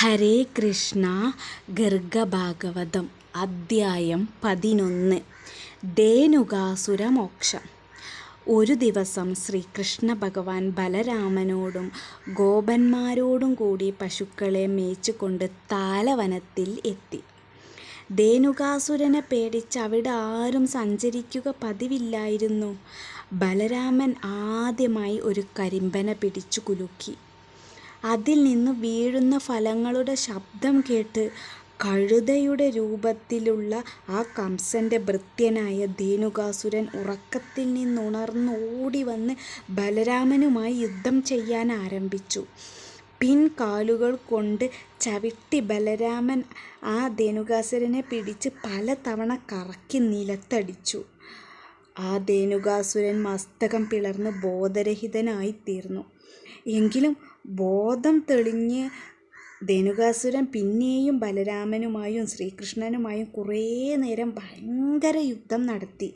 ഹരേ കൃഷ്ണ ഗർഗഭാഗവതം അദ്ധ്യായം പതിനൊന്ന്. ധേനുകാസുരമോക്ഷം ഒരു ദിവസം ശ്രീകൃഷ്ണ ഭഗവാൻ ബലരാമനോടും ഗോപന്മാരോടും കൂടി പശുക്കളെ മേച്ചുകൊണ്ട് താലവനത്തിൽ എത്തി. ധേനുകാസുരനെ പേടിച്ച് അവിടെ ആരും സഞ്ചരിക്കുക പതിവില്ലായിരുന്നു. ബലരാമൻ ആദ്യമായി ഒരു കരിമ്പനെ പിടിച്ചു കുലുക്കി. അതിൽ നിന്ന് വീഴുന്ന ഫലങ്ങളുടെ ശബ്ദം കേട്ട് കഴുതയുടെ രൂപത്തിലുള്ള ആ കംസന്റെ ഭൃത്യനായ ധേനുകാസുരൻ ഉറക്കത്തിൽ നിന്നുണർന്ന് ഓടി വന്ന് ബലരാമനുമായി യുദ്ധം ചെയ്യാൻ ആരംഭിച്ചു. പിൻകാലുകൾ കൊണ്ട് ചവിട്ടി ബലരാമൻ ആ ധേനുകാസുരനെ പിടിച്ച് പലതവണ കറക്കി നിലത്തടിച്ചു. ആ ധേനുകാസുരൻ മസ്തകം പിളർന്ന് ബോധരഹിതനായിത്തീർന്നു. എങ്കിലും ബോധം തെളിഞ്ഞ് ധനുകാസുരൻ പിന്നെയും ബലരാമനുമായും ശ്രീകൃഷ്ണനുമായും കുറേ നേരം ഭയങ്കര യുദ്ധം നടത്തി.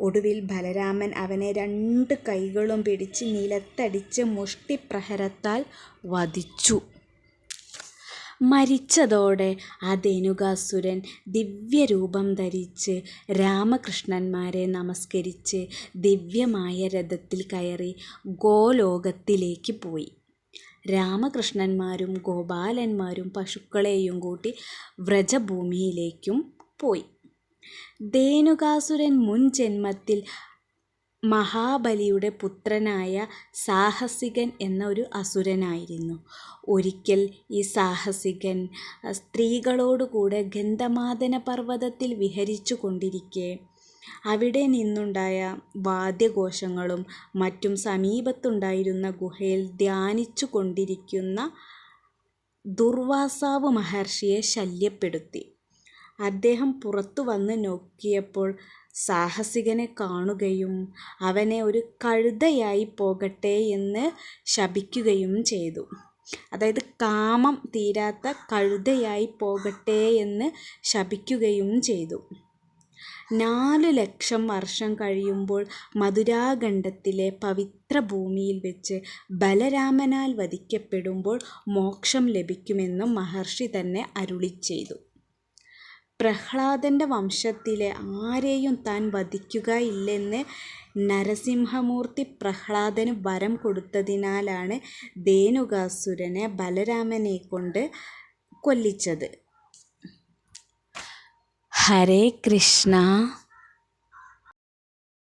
ഒടുവിൽ ബലരാമൻ അവനെ രണ്ട് കൈകളും പിടിച്ച് നിലത്തടിച്ച് മുഷ്ടിപ്രഹരത്താൽ വധിച്ചു. മരിച്ചതോടെ ആ ധനുകാസുരൻ ദിവ്യരൂപം ധരിച്ച് രാമകൃഷ്ണന്മാരെ നമസ്കരിച്ച് ദിവ്യമായ രഥത്തിൽ കയറി ഗോലോകത്തിലേക്ക് പോയി. രാമകൃഷ്ണന്മാരും ഗോപാലന്മാരും പശുക്കളെയും കൂട്ടി വ്രജഭൂമിയിലേക്കും പോയി. ധേനുകാസുരൻ മുൻ ജന്മത്തിൽ മഹാബലിയുടെ പുത്രനായ സാഹസികൻ എന്ന ഒരു അസുരനായിരുന്നു. ഒരിക്കൽ ഈ സാഹസികൻ സ്ത്രീകളോടുകൂടെ ഗന്ധമാദന പർവതത്തിൽ വിഹരിച്ചു കൊണ്ടിരിക്കെ അവിടെ നിന്നുണ്ടായ വാദ്യഘോഷങ്ങളും മറ്റും സമീപത്തുണ്ടായിരുന്ന ഗുഹയിൽ ധ്യാനിച്ചു കൊണ്ടിരിക്കുന്ന ദുർവാസാവ് മഹർഷിയെ ശല്യപ്പെടുത്തി. അദ്ദേഹം പുറത്തു വന്ന് നോക്കിയപ്പോൾ സാഹസികനെ കാണുകയും അവനെ ഒരു കഴുതയായി പോകട്ടെ എന്ന് ശപിക്കുകയും ചെയ്തു. അതായത് കാമം തീരാത്ത കഴുതയായി പോകട്ടെ എന്ന് ശപിക്കുകയും ചെയ്തു. നാലു ലക്ഷം വർഷം കഴിയുമ്പോൾ മധുരാഖണ്ഡത്തിലെ പവിത്ര ഭൂമിയിൽ വെച്ച് ബലരാമനാൽ വധിക്കപ്പെടുമ്പോൾ മോക്ഷം ലഭിക്കുമെന്നും മഹർഷി തന്നെ അരുളി ചെയ്തു. പ്രഹ്ലാദന്റെ വംശത്തിലെ ആരെയും താൻ വധിക്കുകയില്ലെന്ന് നരസിംഹമൂർത്തി പ്രഹ്ലാദന് വരം കൊടുത്തതിനാലാണ് ധേനുകാസുരനെ ബലരാമനെ കൊണ്ട് കൊല്ലിച്ചത്. ഹരേ കൃഷ്ണ